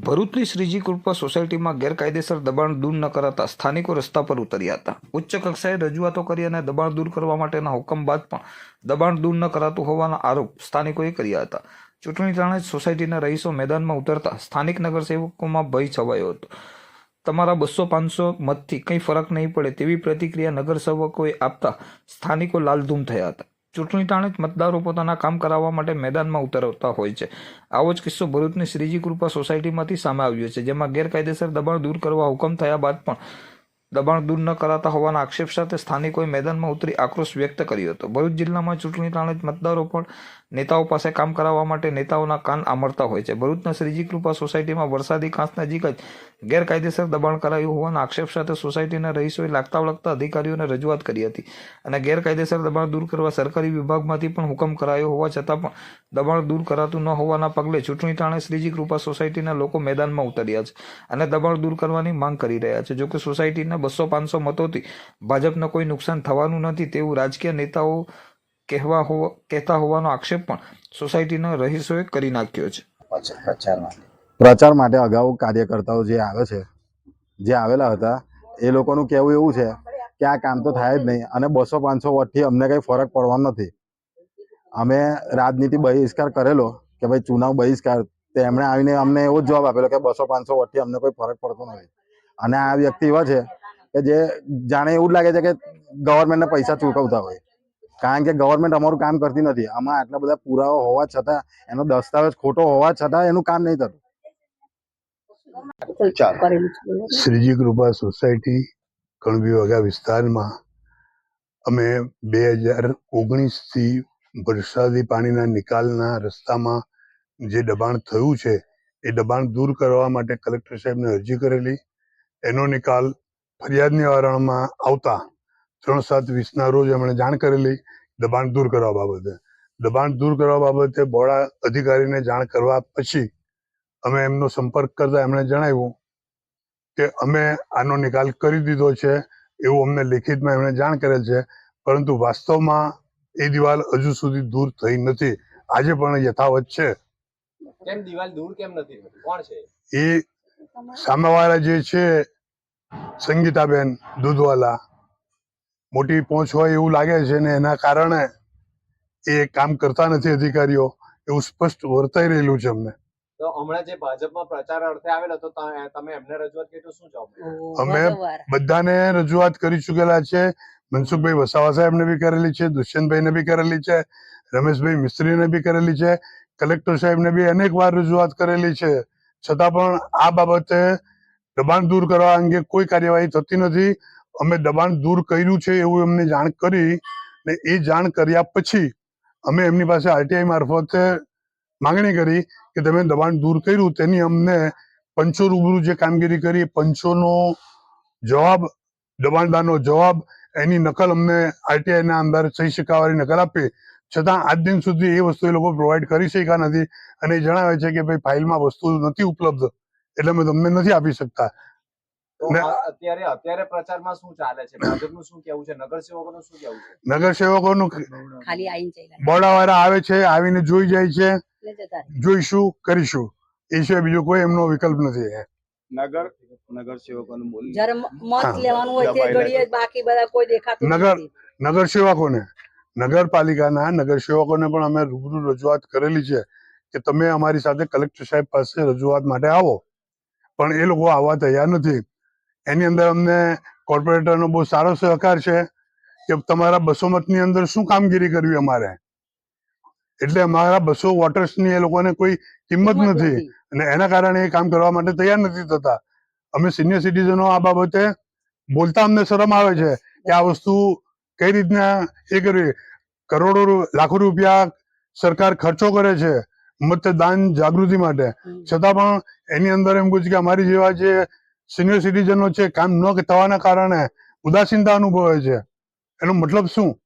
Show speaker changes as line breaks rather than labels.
ભરૂચની શ્રીજી કૃપા સોસાયટીમાં ગેરકાયદેસર દબાણ દૂર ન કરાતા સ્થાનિકો રસ્તા પર ઉતર્યા હતા. ઉચ્ચ કક્ષાએ રજૂઆતો કરી અને દબાણ દૂર કરવા માટેના હુકમ બાદ પણ દબાણ દૂર ન કરાતું હોવાના આરોપ સ્થાનિકોએ કર્યા હતા. ચૂંટણી ટાણે જ સોસાયટીના રહીશો મેદાનમાં ઉતરતા સ્થાનિક નગરસેવકોમાં ભય છવાયો હતો. તમારા બસો પાંચસો મતથી કંઈ ફરક નહીં પડે તેવી પ્રતિક્રિયા નગરસેવકોએ આપતા સ્થાનિકો લાલધૂમ થયા હતા. ચૂંટણી ટાણે જ મતદારો પોતાના કામ કરાવવા માટે મેદાનમાં ઉતરતા હોય છે. આવો જ કિસ્સો ભરૂચની શ્રીજી કૃપા સોસાયટીમાંથી સામે આવ્યો છે, જેમાં ગેરકાયદેસર દબાણ દૂર કરવા હુકમ થયા બાદ પણ દબાણ દૂર ન કરાતા હોવાના આક્ષેપ સાથે સ્થાનિકોએ મેદાનમાં ઉતરી આક્રોશ વ્યક્ત કર્યો હતો. ભરૂચ જિલ્લામાં ચૂંટણી ટાણે જ મતદારો પણ નેતાઓ પાસે કામ કરાવવા માટે નેતાઓના કાન આમરતા હોય છે. ભરૂચના શ્રીજી કૃપા સોસાયટીમાં વરસાદી કાંસ નજીક જ ગેરકાયદેસર દબાણ કરાયું હોવાના આક્ષેપ સાથે સોસાયટીના રહીશોએ લાગતા વળગતા અધિકારીઓને રજૂઆત કરી હતી અને ગેરકાયદેસર દબાણ દૂર કરવા સરકારી વિભાગમાંથી પણ હુકમ કરાયો હોવા છતાં પણ દબાણ દૂર કરાતું ન હોવાના પગલે ચૂંટણી ટાણે શ્રીજી કૃપા સોસાયટીના લોકો મેદાનમાં ઉતર્યા છે અને દબાણ દૂર કરવાની માંગ કરી રહ્યા છે. જોકે સોસાયટીના બસો પાંચસો મતોથી ભાજપને કોઈ નુકસાન થવાનું નથી તેવું રાજકીય નેતાઓ કહેવા હોવા કહેતા હોવાનો આક્ષેપ પણ સોસાયટીના રહીશોએ કરી નાખ્યો છે.
પ્રચારમાં
પ્રચાર માટે. અગાઉ કાર્યકર્તાઓ જે આવે છે જે આવેલા હતા એ લોકોનું કહેવું એવું છે કે આ કામ તો થાય જ નહીં અને બસો પાંચસો વોટથી અમને કંઈ ફરક પડવાનો નથી. અમે રાજનીતિ બહિષ્કાર કરેલો કે ભાઈ ચુનાવ બહિષ્કાર તો એમણે આવીને અમને એવો જ જવાબ આપેલો કે બસો પાંચસો વોટથી અમને કોઈ ફરક પડતો નથી. અને આ વ્યક્તિ એવા છે કે જે જાણે એવું જ લાગે છે કે ગવર્મેન્ટને પૈસા ચૂકવતા હોય. કારણ કે ગવર્મેન્ટ અમારું કામ કરતી નથી. આમાં આટલા બધા પુરાવા હોવા છતાં એનો દસ્તાવેજ ખોટો હોવા છતાં એનું કામ નહીં થતું?
શ્રીજી કૃપા સોસાયટી કણબી વગા વિસ્તારમાં અમે બે હજાર ઓગણીસથી વરસાદી પાણીના નિકાલના રસ્તામાં જે દબાણ થયું છે એ દબાણ દૂર કરવા માટે કલેક્ટર સાહેબને અરજી કરેલી. એનો નિકાલ ફરિયાદ નિવારણમાં આવતા ત્રણ સાત વીસના રોજ એમણે જાણ કરેલી દબાણ દૂર કરવા બાબતે. દબાણ દૂર કરવા બાબતે બોડા અધિકારીને જાણ કરવા પછી અમે એમનો સંપર્ક કરતા એમણે જણાવ્યું કે અમે આનો નિકાલ કરી દીધો છે એવું અમને લેખિતમાં એમણે જાણ કરેલ છે પરંતુ વાસ્તવમાં એ દિવાલ હજુ સુધી દૂર થઈ નથી. આજે પણ યથાવત છે.
કેમ દિવાલ દૂર કેમ નથી? કોણ છે?
એ સામેવાળા જે છે સંગીતાબેન દૂધવાલા મોટી પહોંચ હોય એવું લાગે છે ને એના કારણે એ કામ કરતા નથી અધિકારીઓ એવું સ્પષ્ટ વર્તાઈ રહેલું છે અમને.
તો હમણાં જે ભાજપમાં પ્રચાર અર્થે આવેલો તો તમે એમને રજૂઆત કરી તો શું જવાબ
અમે બધાને રજૂઆત કરી ચૂકેલા છે. મનસુખભાઈ વસાવા સાહેબને બી કરેલી છે દુષ્યંતભાઈને બી કરેલી છે રમેશભાઈ મિસ્ત્રીને બી કરેલી છે કલેક્ટર સાહેબને બી અનેક વાર રજૂઆત કરેલી છે. છતાં પણ આ બાબતે દબાણ દૂર કરવા અંગે કોઈ કાર્યવાહી થતી નથી. અમે દબાણ દૂર કર્યું છે એવું એમને જાણ કરી ને એ જાણ કર્યા પછી અમે એમની પાસે આરટીઆઈ મારફતે માંગણી કરી કે તમે દબાણ દૂર કર્યું તેની અમને પંચો રૂબરૂ જે કામગીરી કરી પંચોનો જવાબ, દબાણદારનો જવાબ, એની નકલ અમને આરટીઆઈના અંદર સહી શકાવાની નકલ આપી. છતાં આજ દિન સુધી એ વસ્તુ એ લોકો પ્રોવાઈડ કરી શક્યા નથી અને જણાવે છે કે ભાઈ ફાઇલમાં વસ્તુ નથી ઉપલબ્ધ એટલે અમે તમને નથી આપી શકતા.
અત્યારે અત્યારે પ્રચારમાં શું ચાલે છે? ભાજપનું શું કેવું છે? નગરસેવકોનું શું કેવું છે?
નગરસેવકોનું
ખાલી આવીને ચાલ્યા.
બોર્ડાવાળા આવે છે આવીને જોઈ જાય છે. જોઈશું કરીશું. એ સિવાય બીજો કોઈ એમનો વિકલ્પ નથી
નગર નગર સેવકોનું બોલ
જ્યારે મત. લેવાનું હોય તે ઘડીએ બાકી બધા કોઈ દેખાતું
નગર- નગરસેવકોને નગરપાલિકાના નગરસેવકોને પણ અમે રૂબરૂ રજૂઆત કરેલી છે કે તમે અમારી સાથે કલેક્ટર સાહેબ પાસે રજૂઆત માટે આવો. પણ એ લોકો આવવા તૈયાર નથી. એની અંદર અમને કોર્પોરેટરનો બહુ સારો સહકાર છે કે તમારા બસો મતની અંદર શું કામગીરી કરવી અમારે? એટલે અમારા બસો વોટર્સની એ લોકોને કોઈ કિંમત નથી અને એના કારણે એ કામ કરવા માટે તૈયાર નથી થતા. અમે સિનિયર સિટીઝનો આ બાબતે બોલતા અમને શરમ આવે છે કે આ વસ્તુ કઈ રીતના એ કરવી? કરોડો લાખો રૂપિયા સરકાર ખર્ચો કરે છે મતદાન જાગૃતિ માટે. છતાં પણ એની અંદર એમ કહું છું કે અમારી જેવા જે સિનિયર સિટીઝનો છે કામ ન થવાના કારણે ઉદાસીનતા અનુભવે છે. એનો મતલબ શું?